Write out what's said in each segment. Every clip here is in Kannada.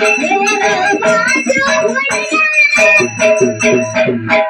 Thank you.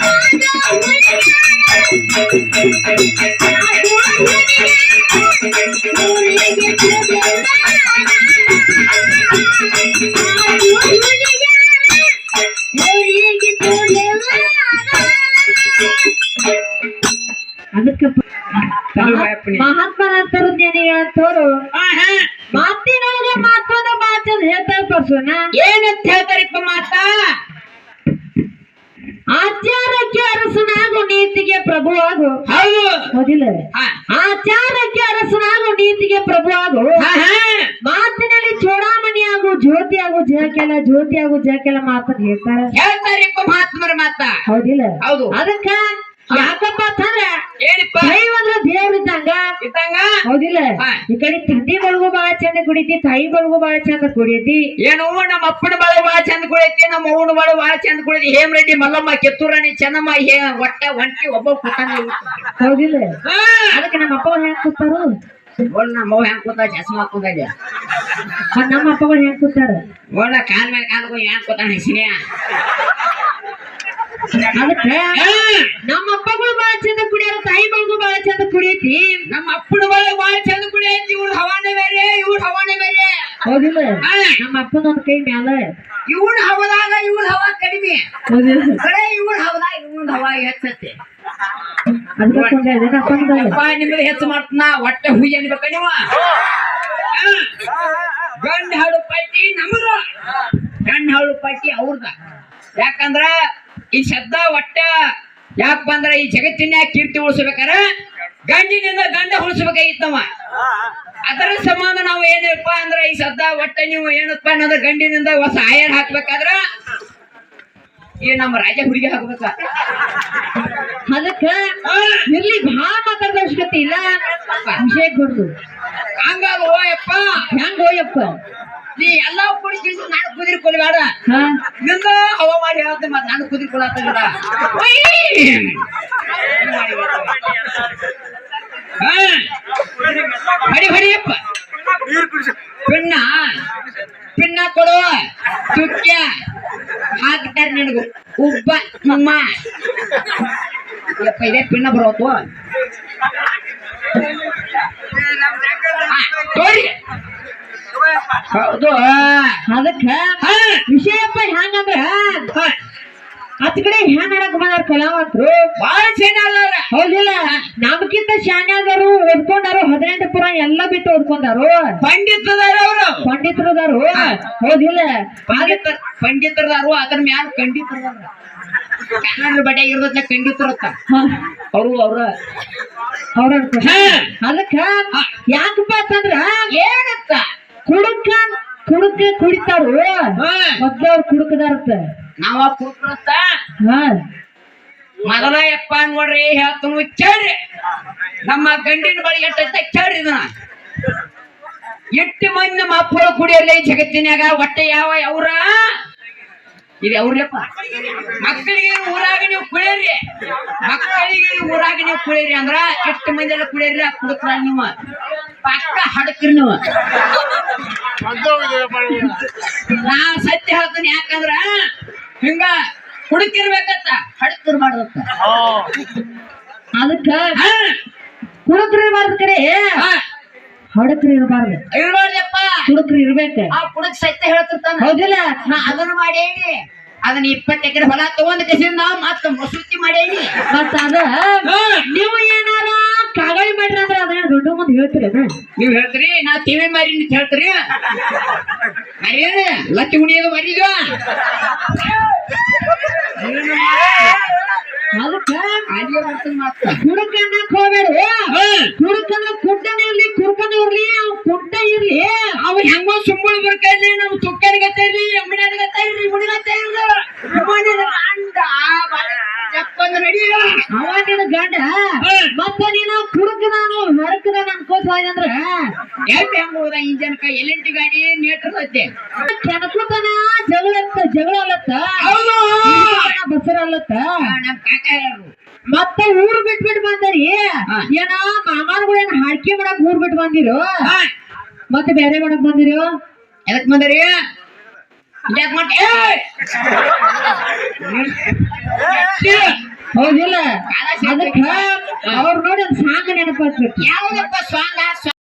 ಹುಟ್ಟಿಸಿದ ನನ್ನ ಬ್ರಹ್ಮದೇವ ಮೊದಲಿಗೆ ಹುಟ್ಟಿಸಿದ ಅದಕ್ಕೆ ಮಹಾತ್ಮನಂತರ ಜ್ಞಾನಿಗಳಂತವ್ರು ಮಾತಿನೊಳಗ ಮಾತೊಂದ ಮಾತಂದ್ ಹೇಳ್ತಾರೆ ಪರ್ಸನ ಏನಂತ ಹೇಳ್ತಾರಿಪ್ಪ ಮಾತ ಆಚಾರಕ್ಕೆ ಅರಸನಾಗು ನೀತಿಗೆ ಪ್ರಭು ಆಗು. ಹೌದು. ಹೌದಿಲ್ಲ. ಆಚಾರಕ್ಕೆ ಅರಸನಾಗು ನೀತಿಗೆ ಪ್ರಭು ಆಗು. ಮಾತಿನಲ್ಲಿ ಚೂಡಾಮಣಿ ಆಗು ಜ್ಯೋತಿ ಆಗು ಜಗಕ್ಕೆಲ್ಲ ಜ್ಯೋತಿ ಆಗು ಜಗಕ್ಕೆಲ್ಲ ಮಾತಂದ್ ಹೇಳ್ತಾರೆ? ಹೇಳ್ತಾರೆ ಮಹಾತ್ಮರ ಮಾತ. ಹೌದಿಲ್ಲ? ಹೌದು. ಅದಕ್ಕ ಯಾಕಪ್ಪ ಅಂತಂದ್ರೆ ದೈವ ಅಂದ್ರ ದೇವ್ರ ಇದ್ದಂಗ? ಇದ್ದಂಗ? ಹೌದಿಲ್ಲ. ಈ ಕಡೆ ತಂದೆ ಬಳಗು ಬಾಳ ಚಂದ ಕುಡಿತಿ ತಾಯಿ ಬಳಗು ಬಾಳ ಚಂದ ಕುಡಿತಿ. ಏನು ನಮ್ಮ ಅಪ್ಪನ ಬಾಳ ಬಾಳ ಚಂದ ಕುಡಿತಿ ನಮ್ಮ ಅವನ ಬಾಳ ಬಾಳ ಚಂದ ಕುಡಿತಿ. ಹೇಮರೆಡ್ಡಿ ಮಲ್ಲಮ್ಮ ಕಿತ್ತೂರಾಣಿ ಚೆನ್ನಮ್ಮ ಒಟ್ಟ ಒಂಟಿ ಒಬ್ಬ ಕೂತಾನ ಹೌದಿಲ್ಲ. ಅದಕ್ಕೆ ನಮ್ಮ ಅಪ್ಪ ಹೆಂಗ್ ಕೂತಾರು? ನಮ್ಮ ಅವ್ವ ಹೆಂಗ್ ಕೂತ ಚಸ್ಮಾ ಮತ್ತ್ ನಮ್ಮ ಅಪ್ಪಗಳು ಹೆಂಗ್ ಕೂತಾರ? ಕಾಲ ಕಾಲ್ ಮೇಲೆ ಕಾಲ್ಗೂ ಹೋಗಿ ಕೂತಾನ ಹೆಸರಿಯ ಅದಕ್ಕೆ ನಮ್ಮ ಅಪ್ಪಗಳು ಬಹಳ ಚಂದ ಕುಡಿಯಾರ ತಾಯಿ ಮಗು ಬಹಳ ಚಂದ ಕುಡಿಯತಿ. ನಮ್ಮ ಅಪ್ಪನ ಬಳಿ ಬಹಳ ಚಂದ ಕುಡಿಯೈತಿ ಇವ್ರ ಹವಾನೆ ಬೇರೆ ಇವ್ರ ಹವಾನೆ ಬೇರೆ. ಹೌದಿಲ್ಲ. ನಮ್ಮ ಅಪ್ಪನ ಒಂದ್ ಕೈ ಮ್ಯಾಲ. ಇವಳ ಹವದಾಗ ಇವ್ರ ಹವಾ ಕಡಿಮೆ. ಕಡೆ ಇವ್ರ ಹವದಾಗ ಇವ್ನ ಹವಾ ಹೆಚ್ಚತ್ತೆ ನಿಮ್ಗೆ ಹೆಚ್ಚು ಮಾಡ್ತಾನ? ಒಟ್ಟೆ ಹುಯ್ಯ ಅನ್ಬೇಕ ನೀವು? ಗಂಡ ಹಾಡು ಪಟ್ಟಿ ನಮ್ದ. ಗಂಡ ಹಾಡು ಪಟ್ಟಿ ಅವ್ರದ. ಯಾಕಂದ್ರ ಈ ಶಬ್ದ ಒಟ್ಟ ಯಾಕೆ ಬಂದ್ರ ಈ ಜಗತ್ತಿನ ಕೀರ್ತಿ ಉಳಿಸ್ಬೇಕಾರ? ಗಂಡಿನಿಂದ ಗಂಡ ಉಳಿಸ್ಬೇಕಾಗಿತ್ತವ. ಅದರ ಸಂಬಂಧ ನಾವು ಏನಪ್ಪ ಅಂದ್ರ ಈ ಶಬ್ದ ಒಟ್ಟ ನೀವು ಏನಪ್ಪ ಅನ್ನೋದ್ರ ಗಂಡಿನಿಂದ ಹೊಸ ಆಯರ್ ಹಾಕ್ಬೇಕಾದ್ರ ಈ ನಮ್ಮ ರಾಜ ಹುಡುಗಿ ಹಾಕ್ಬೇಕ? ಅದಕ್ಕ ಇರ್ಲಿ ಭಾಳ ಮಾತಾಡದ ಅವಶ್ಯಕತೆ ಇಲ್ಲ. ಅಭಿಷೇಕ ಬರ್ದು ಹಂಗಾಗ ಹೋಯಪ್ಪ. ಹೆಂಗ್ ಹೋಯಪ್ಪ? ನೀ ಎಲ್ಲಾ ಕುಡಿಸಿ ನಾನು ಕುದಿರಿ ಕೊಡಬೇಡ. ಹಾ. ನಿಂದ ಹವ ಮಾಡಿ ಹೇಳ್ತೆ ಮತ್ತೆ ನಾನು ಕುದುರೆ ಕೊಡತ್ತಿಲ್ಲ ಹೊಡಿ ಹೊಡಿಯಪ್ಪ ಪೆಣ್ಣ ಪಿನ್ನ. ಕೊಡು. ಚುಕ್ಯ ಹಾಕ್ತಾರ ನಿನಗೂ. ಉಬ್ಬ ನಮ್ಮ ಯಪ್ಪ ಇದೇ ಪಿನ್ನ ಬರೋತು ತೋರಿ. ಹೌದು ಅದಕ್ಕ ವಿಷಯಪ್ಪ ಹೆಂಗಂದ್ರ ಹತ್ ಕಡೆ ಹೆಂಗ್ ಆಡಕ್ ಬಂದಾರ ಕಲಾವಂತರು. ಬಾಳ ಅಲ್ಲಾರ ಹೌದಿಲ್ಲ. ನಮ್ಗಿಂತ ಶಾನ್ಯಾದರು ಓದ್ಕೊಂಡಾರು ಹದಿನೆಂಟು ಪುರ ಎಲ್ಲ ಬಿಟ್ಟು ಓದ್ಕೊಂಡಾರು. ಪಂಡಿತದಾರ ಅವರು. ಪಂಡಿತರದಾರು. ಹೌದಿಲ್ಲ. ಪಂಡಿತ ಪಂಡಿತರದಾರು ಅದ್ರ ಮ್ಯಾಲ ಖಂಡಿತರದಾರ. ಕನ್ನಡ ಬಡ್ಯಾಗ ಇರೋದ್ನ ಖಂಡಿತರತ್ತ ಅವರು ಅವ್ರ. ಅವ್ರ ಹಾ. ಅದಕ್ಕ ಯಾಕಪ್ಪ ಅಂತಂದ್ರ ಏನತ್ತ ಕುಡುಕ ಕುಡುಕ ಕುಡಿತಾರ. ಮೊದ್ಲು ಅವ್ರು ಕುಡುಕದಾರತ್ತ. ನಾವ ಕುಡ್ಕೊಳತ್ತ ಹಾ. ಮೊದಲ ಯಪ್ಪ ನೋಡ್ರಿ ಹೇಳ್ತನು ಕೇಳ್ರಿ. ನಮ್ಮ ಗಂಡಿನ ಬಳಿ ಎಟ್ಟೈತೆ ಕೇಳ್ರಿ ಇದನ್ನ. ಎಟ್ಟು ಮಂದಿ ನಮ್ಮ ಅಪ್ಪರ ಕುಡಿಯಲ್ಲ ಜಗತ್ತಿನ್ಯಾಗ ಹೊಟ್ಟೆ ಯಾವ ಅವ್ರ ಇದು ಅವ್ರಿಯಪ್ಪ ಮಕ್ಕಳಿಗೆ ಊರಾಗ ನೀವು ಕುಡಿಯರಿ ಮಕ್ಕಳಿಗೆ ಊರಾಗ ನೀವು ಕುಳಿಯರಿ ಅಂದ್ರ ಎಷ್ಟು ಮಂದಿ ಎಲ್ಲ ಕುಡಿಯರಿ ಕುಡುಕ್ರ ನೀವು. ಪಕ್ಕ ಹಡಕ್ರಿ ನೀವು. ನಾ ಸತ್ಯ ಹೇಳ್ತೀನಿ ಯಾಕಂದ್ರ ಹಿಂಗ ಕುಡುಕಿರ್ಬೇಕತ್ತ ಹಡಕ್ರಿ ಮಾಡ್ಬೇಕ. ಅದಕ್ಕ ಹಾ. ಕಡೆ. ಹಡಕ್ರು ಇರಬಾರ್ದು. ಇರ್ಬಾರ್ದಪ್ಪ. ಕುಡುಕ್ರು ಇರ್ಬೇಕ ಆ ಹುಡುಗ ಸತ್ಯ ಹೇಳ್ತಿರ್ತಾನ ಹೌದಿಲ್ಲ ನಾ ಅದನ್ನ ಮಾಡೇನಿ ಅದನ್ನ ಇಪ್ಪತ್ತು ಎಕರೆ ಹೊಲ ತಗೊಂಡ್ ಕಸಿಂದ ಮತ್ತೆ ಮಸೂತಿ ಮಾಡೇನಿ ಮತ್ತ ಅದ ನೀವು ಏನಾರ ಕಾಗಳಿ ಮಾಡ್ರಿ ಅಂದ್ರೆ ಅದನ್ನ ದೊಡ್ಡ ಮುಂದೆ ಹೇಳ್ತೀರ ನೀವು ಹೇಳ್ತೀರಿ ನಾ ಟಿವಿ ಮಾರಿ ಅಂತ ಹೇಳ್ತೀರಿ ಅರೇನ ಲತ್ತಿ ಉಣಿಯೋದು ಮರಿದ್ವ ಅದಕ್ಕ ಅಲ್ಲಿಗೆ ಬರ್ತದ ಮಾತ್ರ ಕುಡುಕ ಅನ್ನಕ್ ಹೋಗ್ಬೇಡ್ರಿ ಕುಡುಕಂದ್ರ ಕುಡ್ಡನ ಇರ್ಲಿ ಕುಡ್ಕನ ಇರ್ಲಿ ಅವ್ ಕುಡ್ಡ ಇರ್ಲಿ. ಅವ ಹೆಂಗೋ ಸುಮ್ಮನೆ ಬರ್ಕೈಲಿ ನಮ್ ತುಕ್ಕನಿಗತ್ತ ಇರ್ಲಿ ಎಮ್ಮಡಿಗತ್ತ ಇರ್ಲಿ ಮುಡಿಗತ್ತ ಇರ್ಲಿ ಮನೆಯ ಅಂಡ ಚಪ್ಪಂದ ನಡಿಯ ಅವ ನಿನ್ನ ಗಂಡ ಮತ್ತ ನೀನು ಕುಡುಕದಾನು ಹಡಕದಾನ ಅನ್ಕೋತ ಅಂದ್ರ ಎಲ್ಲಿ ಹೆಂಗ ಹೋದ ಇಂಜನ್ಕ ಎಲೆಂಟಿ ಗಾಡಿ? ನೇಟ್ರದತ್ತೆ ಕೆನಕುತನ ಜಗಳ ಜಗಳ ಅಲ್ಲತ್ತ ಬಸರ ಅಲ್ಲತ್ತ ನಮ್ ಕಾಕ ಮತ್ತ ಊರ್ ಬಿಟ್ ಬಿಟ್ ಬಂದರಿ. ಏನ ಮಾಮಾರ್ಗಳು ಹಾಡ್ಕೆ ಮಾಡಕ್ ಊರ್ ಬಿಟ್ ಬಂದಿರು? ಮತ್ತೆ ಬೇರೆ ಮಾಡಕ್ ಬಂದಿರು? ಎದಕ್ ಬಂದರಿ? ಯಾಕೆ ಮಾಡಿ ಹೌದಿಲ್ಲ? ಅದಕ್ಕ ಅವ್ರ ನೋಡಿ ಸಾಂಗ್ ನೆನಪಾಗ್ತೈತಿ ಯಾವ್ದಪ್ಪ ಸ್ವಾಂಗ